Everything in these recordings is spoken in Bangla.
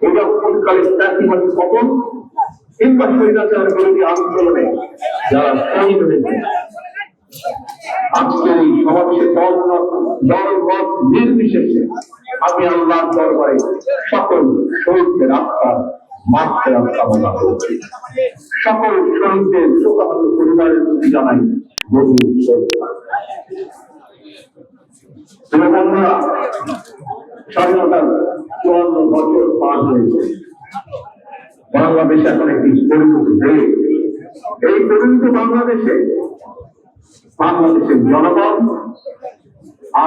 এটা অতীতকালে চাকরিবাদী পতন কিংবা স্বৈরাচার বিরোধী আন্দোলনে যারা শহীদ হয়েছে আজকের এই সমাবেশে দল দল মত নির্বিশেষে আমি আল্লাহর দরবারে সকল শহীদদের আত্মার মাত্রা কামনা করছি। সকল শহীদদের শোকাহত পরিবারের প্রতি জানাই গভীর শ্রদ্ধা। স্বাধীনতার চুয়ান্ন বছর পার হয়েছে। বাংলাদেশ এখন একটি পরিণত দেশ। এই পরিণত বাংলাদেশে বাংলাদেশের জনগণ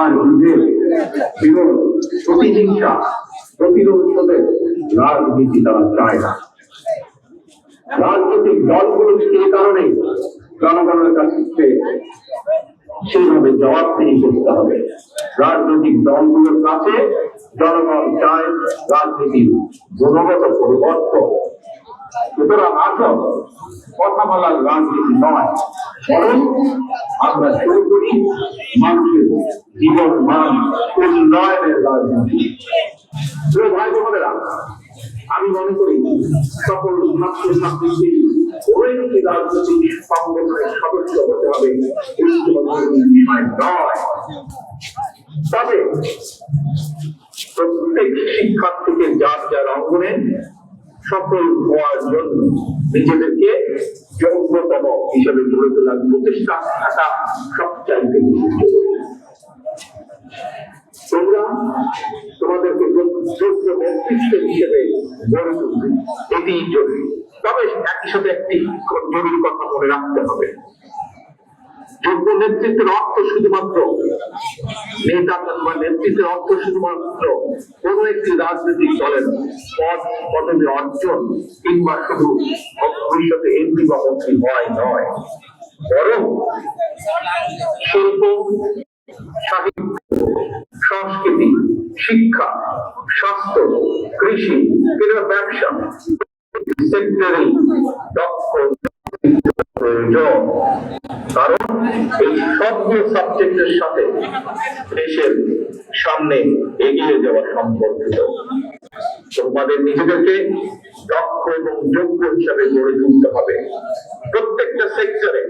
আর নিজের জীবন প্রতিহিংসা প্রতিরোধের রাজনীতি তারা চায় না। রাজনৈতিক দলগুলোকে এই কারণে জনগণের কাছে সেইভাবে জবাবদিহি করতে হবে। রাজনৈতিক দলগুলোর কাছে জনগণ চায় রাজনীতির গুণগত পরিবর্তন। সুতরাং আসল কথা বলার রাজনীতি নয়, বরং আমরা শুরু করি মানুষের জীবন মান উন্নয়নের রাজনীতি। ভাই বোনেরা, আমি মনে করি সকল ছাত্র একটি রাজনৈতিক সংগঠনের সদস্য হতে হবে। নয়। সফল হওয়ার জন্য নিজেদেরকে যোগ্যতম হিসেবে গড়ে তোলার প্রচেষ্টা থাকা সবচাইতে বেশি তোমরা তোমাদেরকে যোগ্য নেতৃত্ব হিসেবে গড়ে তুলবে এটি জরুরি। তবে একই সাথে একটি জরুরি কথা মনে রাখতে হবে। যোগ্য নেতৃত্বের অর্থ শুধুমাত্র নেতা বা নেতৃত্বের অর্থ শুধুমাত্র কোন একটি রাজনৈতিক দলের পদ পদবি অর্জন কিংবা শুধু ভবিষ্যতে এমপি বা মন্ত্রী হয় নয়, বরং শিল্প, সাহিত্য, সংস্কৃতি, শিক্ষা, স্বাস্থ্য, কৃষি ব্যবসা দক্ষ প্রয়োজন। কারণ এই সবগুলো সাবজেক্টের সাথে দেশের সামনে এগিয়ে যাওয়া সম্পর্কিত। তোমাদের নিজেদেরকে দক্ষ এবং যোগ্য হিসাবে গড়ে তুলতে হবে প্রত্যেকটা সেক্টরে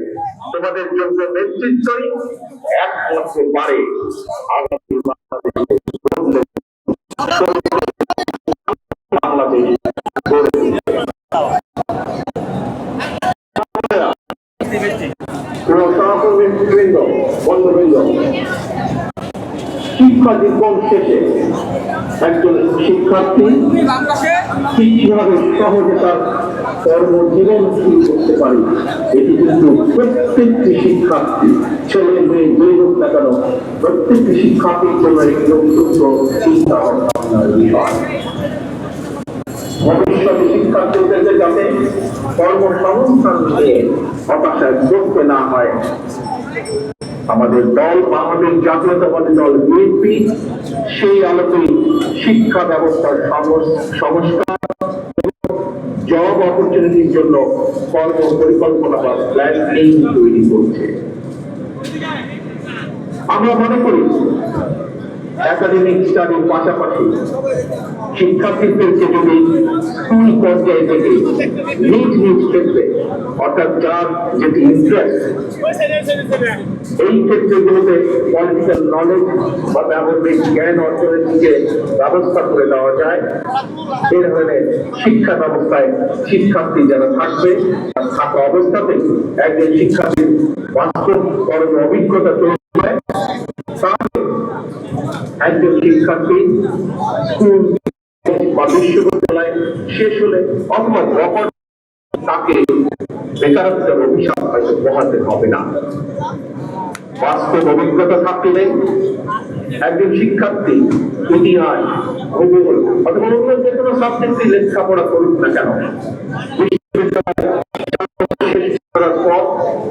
তোমাদের যোগ্য নেতৃত্বই একমাত্র পারে আগামী বাংলাদেশে গড়ে তুলতে। বন্ধুবৃন্দ, শিক্ষা জীবন শেষে একজন শিক্ষার্থী কীভাবে সহজে তার কর্মজীবন শুরু করতে পারে। এটি কিন্তু প্রত্যেকটি শিক্ষার্থী, ছেলে, মেয়ে হোক না কেন, প্রত্যেকটি শিক্ষার্থীর জন্য একটি অত্যন্ত চিন্তা ভাবনার বিষয়। ভবিষ্যতে শিক্ষার্থীদেরকে যাতে কর্মসংস্থান হতাশায় পড়তে না হয়। আমাদের দল, বাংলাদেশ জাতীয়তাবাদী দল, বিএনপি, সেই আলোকেই শিক্ষা ব্যবস্থার সংস্কার জব অপরচুনিটির জন্য কর্ম পরিকল্পনা বা প্ল্যানিং তৈরি করছে। আমরা মনে করি একাডেমিক স্টাডির পাশাপাশি শিক্ষার্থীদেরকে যদি স্কুল পর্যায়ে থেকে নিজ নিজ ক্ষেত্রে অর্থাৎ যেটি ইন্টারেস্ট এই ক্ষেত্রগুলোতে পলিটিক্যাল নলেজ বা ব্যবহারিক জ্ঞান অর্জনের দিকে ব্যবস্থা করে দেওয়া যায়। শিক্ষা ব্যবস্থায় শিক্ষার্থী যারা থাকবে থাকা অবস্থাতে একজন শিক্ষার্থীর বাস্তব অভিজ্ঞতা তৈরি হয় তাহলে একজন শিক্ষার্থী স্কুল বা শেষ হলে অথবা তাকে বেকারত্বের অভিশাপ হয়তো পোহাতে হবে না। বাস্তব অভিজ্ঞতা থাকলে একজন শিক্ষার্থী ইতিহাস ভূগোল অথবা অন্য যে কোনো সাবজেক্টে লেখাপড়া করুক না কেন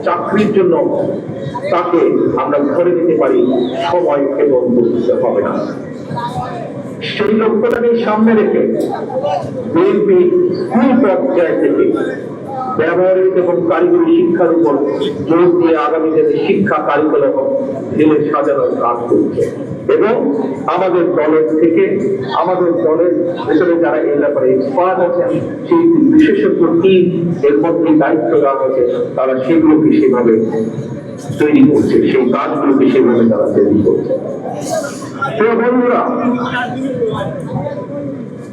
চাকরির জন্য তাকে আমরা ধরে দিতে পারি সময় এবং বুঝতে হবে না। সেই লক্ষ্যটাকে সামনে রেখে বিএনপি স্কুল পর্যায় থেকে ব্যবহারিক এবং কারিগরি শিক্ষার উপর জোর দিয়ে আগামী দিনে শিক্ষা কারিকুলাম ঢেলে সাজানোর কাজ করছে। এবং আমাদের দলের থেকে, আমাদের দলের ভেতরে যারা এই ব্যাপারে এক্সপার্ট আছেন, সেই বিশেষজ্ঞ টিম এর মধ্যে দায়িত্ব দেওয়া হয়েছে, তারা সেগুলোকে সেভাবে তৈরি করছে, সেই কাজগুলোকে সেভাবে তারা তৈরি করছে। বন্ধুরা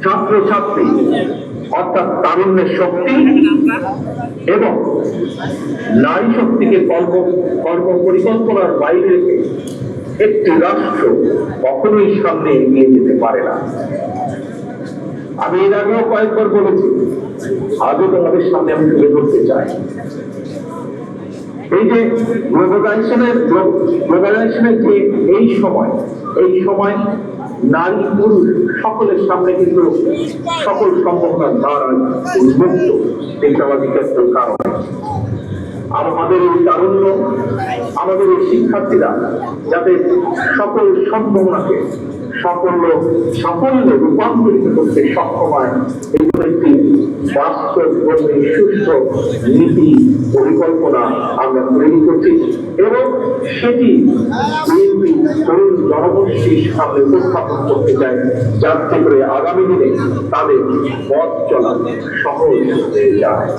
ছাত্র ছাত্রী অর্থাৎ তারুণ্যের শক্তি এবং নারী শক্তিকে কর্ম কর্ম পরিকল্পনার বাইরে একটি রাষ্ট্র কখনোই সামনে এগিয়ে যেতে পারে না। আমি এর আগেও কয়েকবার বলেছি, আজও তোমাদের সামনে আমি তুলে ধরতে চাই। এই যে গ্লোবালাইজেশনের গ্লোবালাইজেশনের যে এই সময় এই সময় নারী পুরুষ সকলের সামনে কিন্তু সকল সম্ভাবনার দ্বার উন্মুক্ত। এই ক্ষেত্রের কারণে। আর আমাদের এই তারুণ্য, আমাদের এই শিক্ষার্থীরা যাতে সকল সম্ভাবনাকে সাফল্য সাফল্যে রূপান্তরিত করতে সক্ষম হয়, এগুলো একটি বাস্তব কর্মী সুস্থ নীতি পরিকল্পনা আমরা তৈরি করছি এবং সেটি বিএনপি তরুণ জনগোষ্ঠীর সামনে উপস্থাপন করতে চাই যাতে করে আগামী দিনে তাদের পথ চলা সহজ হয়ে যায়।